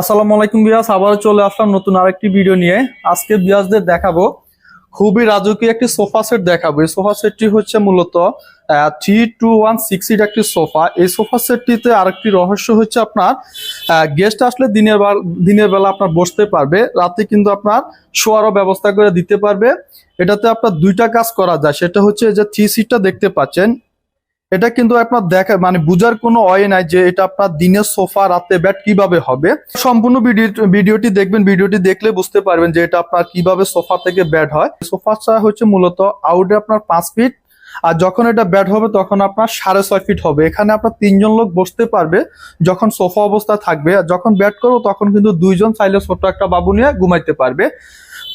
আসসালামু আলাইকুম বিয়াস, আবারও চলে আসলাম নতুন আরেকটি ভিডিও নিয়ে। আজকে বিয়াসদের দেখাবো খুবই রাজকীয় একটি সোফা সেট দেখাবো। এই সোফা সেটটি হচ্ছে মূলত three two one six seat একটি সোফা। এই সোফা সেটটিতে আরেকটি রহস্য হচ্ছে আপনার গেস্ট আসলে দিনের দিনের বেলা আপনার বসতে পারবে, রাতে কিন্তু আপনার শোয়ারও ব্যবস্থা করে দিতে পারবে। এটাতে আপনার দুইটা কাজ করা যায়, সেটা হচ্ছে যে থ্রি সিটটা দেখতে পাচ্ছেন। এটা কিন্তু আপনার দেখা মানে বুঝার কোনো ওয়ে নাই যে এটা আপনার দিনের সোফা, রাতে ব্যাট কীভাবে হবে। সম্পূর্ণ ভিডিও ভিডিওটি দেখবেন। ভিডিওটি দেখলে বুঝতে পারবেন যে এটা আপনার কীভাবে সোফা থেকে ব্যাট হয়। সোফাটা হচ্ছে মূলত আউটে আপনার পাঁচ ফিট আর যখন এটা ব্যাট হবে তখন আপনার সাড়ে ছয় ফিট হবে। এখানে আপনার তিনজন লোক বসতে পারবে যখন সোফা অবস্থা থাকবে। আর যখন ব্যাট করব তখন কিন্তু দুইজন চাইলে ছোট্ট একটা বাবু নিয়ে ঘুমাইতে পারবে।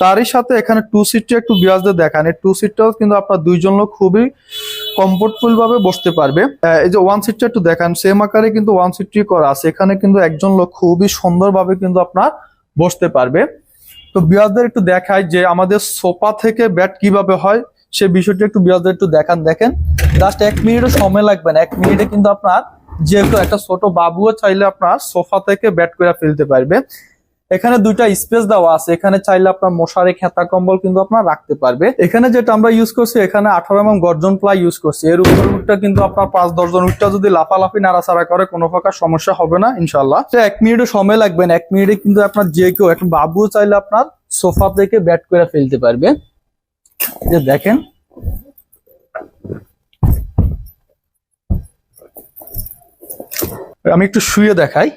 তারই সাথে এখানে টু সিটটা একটু বিয়াজদের দেখান। টু সিটটাও কিন্তু আপনার দুইজন লোক খুবই কমফোর্টফুল ভাবে বসতে পারবে। এই যে ওয়ান সিটটা একটু দেখান সেম আকারে কিন্তু ওয়ান সিটটি করা আছে। এখানে কিন্তু একজন লোক খুবই সুন্দরভাবে কিন্তু আপনার বসতে পারবে। তো বিয়াজদের একটু দেখায় যে আমাদের সোফা থেকে ব্যাট কীভাবে হয়, সে বিষয়টি একটু বিয়াজদের একটু দেখান, দেখেন। জাস্ট এক মিনিটও সময় লাগবে না। এক মিনিটে কিন্তু আপনার যেহেতু একটা ছোট বাবুও চাইলে আপনার সোফা থেকে ব্যাট করে ফেলতে পারবে। এখানে দুইটা স্পেস দেওয়া আছে। এখানে চাইলে আপনার মশারি, খেতা, কম্বল কিন্তু আপনার রাখতে পারবে। এখানে যেটা আমরা ইউজ করছি, এখানে আঠারো এম গর্জন প্লাই ইউজ করছি। এর উপর উঠটা কিন্তু আপনার পাঁচ দশজন উঠটা যদি লাফালাফি, নাড়াচাড়া করে, কোনো প্রকার সমস্যা হবে না ইনশাল্লাহ তো এক মিনিটও সময় লাগবে না। এক মিনিটে কিন্তু আপনার যে কেউ একটা বাবু চাইলে আপনার সোফা থেকে ব্যাট করে ফেলতে পারবে। যে দেখেন। আমি একটু শুয়ে দেখাই।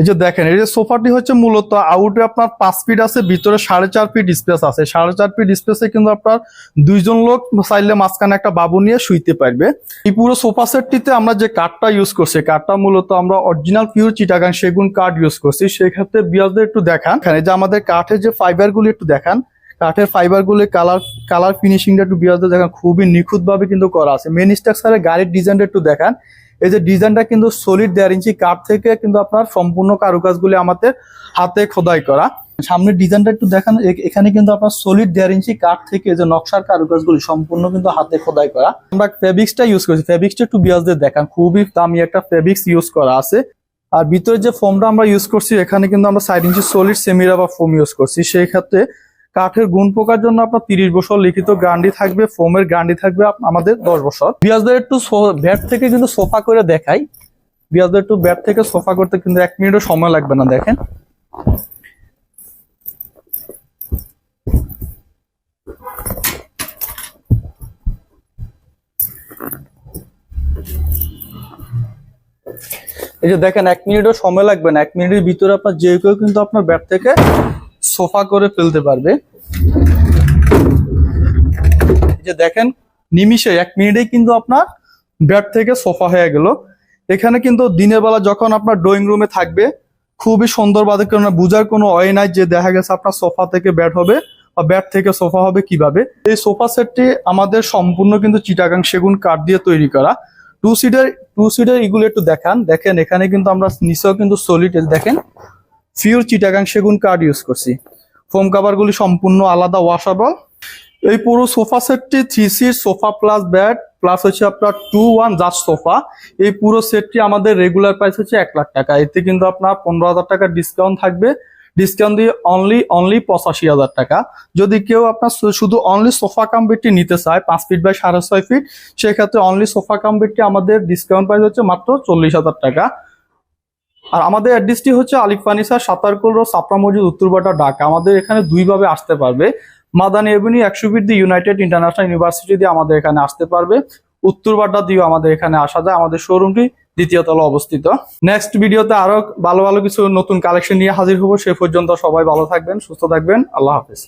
এই যে দেখেন, এই যে সোফাটি হচ্ছে মূলত আউটে আপনার পাঁচ ফিট আছে, ভিতরে সাড়ে চার ফিট স্পেস আছে। সাড়ে চার ফিট স্পেসে কিন্তু আপনার দুইজন লোক চাইলে মাঝখানে একটা বাবু নিয়ে শুইতে পারবে। এই পুরো সোফা সেটটিতে আমরা যে কাঠটা ইউজ করছি কাঠটা মূলত আমরা অরিজিনাল পিওর চিটাগাং সেগুন কাঠ ইউজ করছি। সেক্ষেত্রে বিয়াজদের একটু দেখান। এখানে যে আমাদের কাঠের যে ফাইবারগুলি একটু দেখান। কাঠের ফাইবার গুলি কালার কালার ফিনিশিংটা একটু বিয়াজদের দেখান, খুবই নিখুঁত ভাবে কিন্তু করা আছে। মেন স্ট্রাকচারের গাড়ির ডিজাইনটা একটু দেখান। এই যে ডিজাইনটা কিন্তু সলিড দেড় ইঞ্চি কাঠ থেকে কিন্তু আপনার সম্পূর্ণ কারুকাজগুলি আমাদের হাতে খোদাই করা। সামনের ডিজাইনটা একটু দেখান এখানে কিন্তু আপনার সলিড দেড় ইঞ্চি কাঠ থেকে যে নকশার কারুকাজগুলি সম্পূর্ণ কিন্তু হাতে খোদাই করা। আমরা ফেব্রিক্সটা ইউজ করছি ফেব্রিক্সটা একটু বিয়াজদের দেখান, খুবই দামি একটা ফেব্রিক্স ইউজ করা আছে। আর ভিতরে যে ফোমটা আমরা ইউজ করছি, এখানে কিন্তু আমরা সাইড ইঞ্চি সলিড সেমিরা বা ফোম ইউজ করছি। সেই ক্ষেত্রে কাঠের গুণ পোকার জন্য আপনার তিরিশ বছর লিখিত গ্যারান্টি থাকবে ফোমের গ্যারান্টি থাকবে আমাদের দশ বছর। বিয়াজদের একটু ব্যাট থেকে কিন্তু সোফা করে দেখাই। বিয়াজদের একটু ব্যাট থেকে সোফা করতে কিন্তু এক মিনিটও সময় লাগবে না, দেখেন। এই যে দেখেন, এক মিনিটও সময় লাগবে না। এক মিনিটের ভিতরে আপনার যে কেউ কিন্তু আপনার ব্যাট থেকে সোফা করে ফেলতে পারবে। যে দেখেন নিমিশে এক মিনিটেই কিন্তু আপনার ব্যাট থেকে সোফা হয়ে গেল। এখানে কিন্তু দিনের বেলা যখন আপনার ড্রয়িং রুমে থাকবে, খুবই সুন্দর বাদে কারণ বুঝার কোনো অয় নাই যে দেখা গেছে আপনার সোফা থেকে ব্যাট হবে বা ব্যাট থেকে সোফা হবে কীভাবে। এই সোফা সেটটি আমাদের সম্পূর্ণ কিন্তু চিটাগাং সেগুন কাঠ দিয়ে তৈরি করা। টু সিটের টু সিটের এগুলো একটু দেখান। দেখেন, এখানে কিন্তু আমরা নিচেও কিন্তু সলিড দেখেন ফিউর চিটাগাং সেগুন কাঠ ইউজ করছি। ফোম কাভারগুলি সম্পূর্ণ আলাদা ওয়াশেবল এই পুরো সোফা সেটটি three seat sofa plus bed plus হচ্ছে আপনার টু ওয়ান জাস্ট সোফা এই পুরো সেটটি আমাদের রেগুলার প্রাইস হচ্ছে এক লাখ টাকা। এতে কিন্তু আপনার পনেরো হাজার টাকার ডিসকাউন্ট থাকবে। ডিসকাউন্ট দিয়ে অনলি অনলি পঁচাশি হাজার টাকা। যদি কেউ আপনার শুধু অনলি সোফা কাম বেডটি নিতে চায়, পাঁচ ফিট বাই সাড়ে ছয় ফিট সেক্ষেত্রে অনলি সোফা কাম বেডটি আমাদের ডিসকাউন্ট প্রাইস হচ্ছে মাত্র চল্লিশ হাজার টাকা। আর আমাদের অ্যাড্রেসটি হচ্ছে আলিফ ফার্নিচার সাতারকুল রোড, সাপড়া মসজিদ, উত্তরবাটা, ঢাকা। আমাদের এখানে দুইভাবে আসতে পারবে। মাদানী এভিনিউ, একশো ফিট দিয়ে ইউনাইটেড ইন্টারন্যাশনাল ইউনিভার্সিটি দিয়ে আমাদের এখানে আসতে পারবে। উত্তরবাড্ডা দিয়েও আমাদের এখানে আসা যায়। আমাদের শোরুমটি দ্বিতীয় তলা অবস্থিত। নেক্সট ভিডিওতে আরও ভালো ভালো কিছু নতুন কালেকশন নিয়ে হাজির হব। সে পর্যন্ত সবাই ভালো থাকবেন, সুস্থ থাকবেন। আল্লাহ হাফিজ।